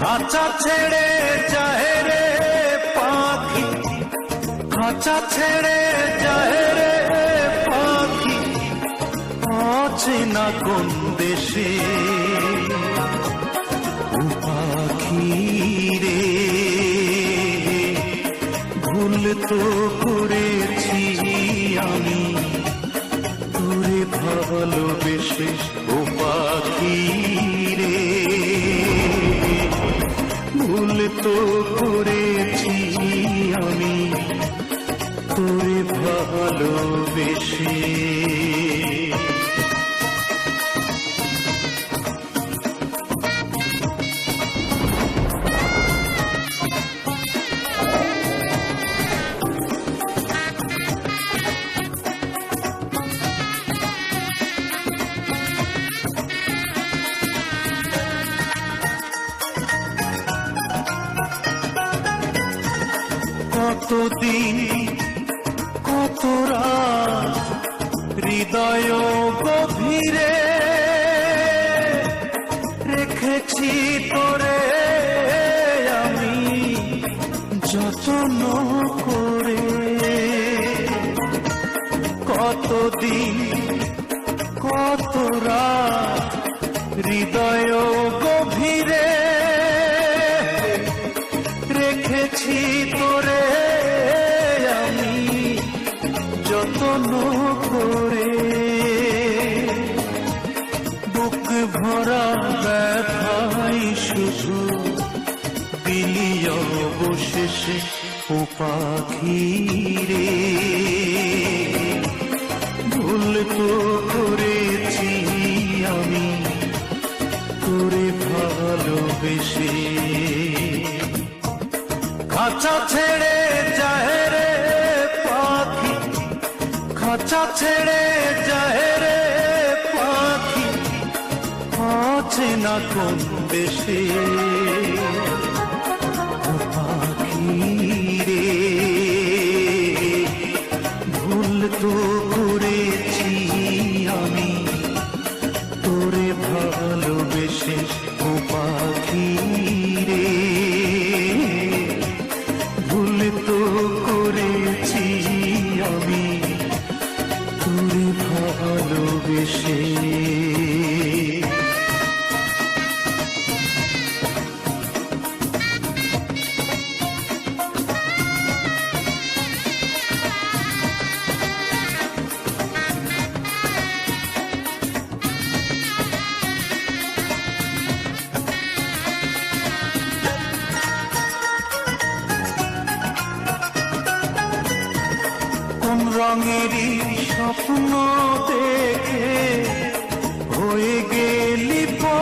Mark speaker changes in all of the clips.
Speaker 1: খাঁচা ছেড়ে চাহে রে পাখি। খাঁচা ছেড়ে চাহে রে পাখি। আছে না কোন দেশে? পাখি রে, ভুল তো করেছি আমি। দূরে ভালোবেসে ও পাখি তো করেছি আমি। তোরে ভালোবেসে কতদিন কত হৃদয় গভীরে রেখেছি তোরে আমি যত্ন করে। কতদিন কত হৃদয় গভীরে রেখেছি তোরে করে বুক ভরা ব্যথাই শুধু দিলি অবশেষে ও পাখি রে ভুল তো করেছি আমি, তোরে ভালোবেসে। খাঁচা ছেড়ে খাঁচা ছেড়ে যায় রে পাখি। আছে না কোন দেশে পাখি রে, ভুল তো করেছি আমি। তোরে ভালোবেসে রঙেরই স্বপ্ন দেখে হয়ে গেলি পর।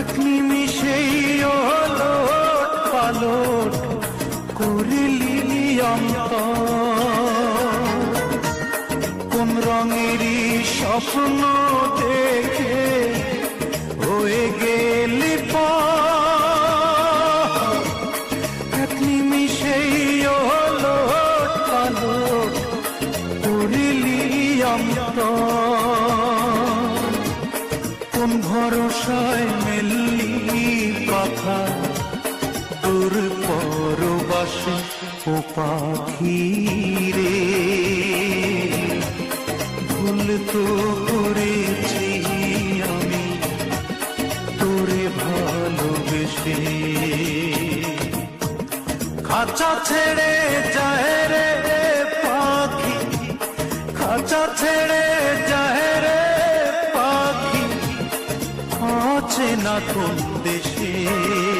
Speaker 1: এক নিমিষেই পালট করিলি অন্তর। কোন রঙেরই স্বপ্ন অন্তর কোন ভরসায় মেললি কথা? দূর পরবাসে ও পাখি রে। ভুল তো করেছি আমি, তোরে ভালোবেসে। খাঁচা ছেড়ে যায় খাঁচা ছেড়ে যায় রে পাখি। আছে না কোন দেশে।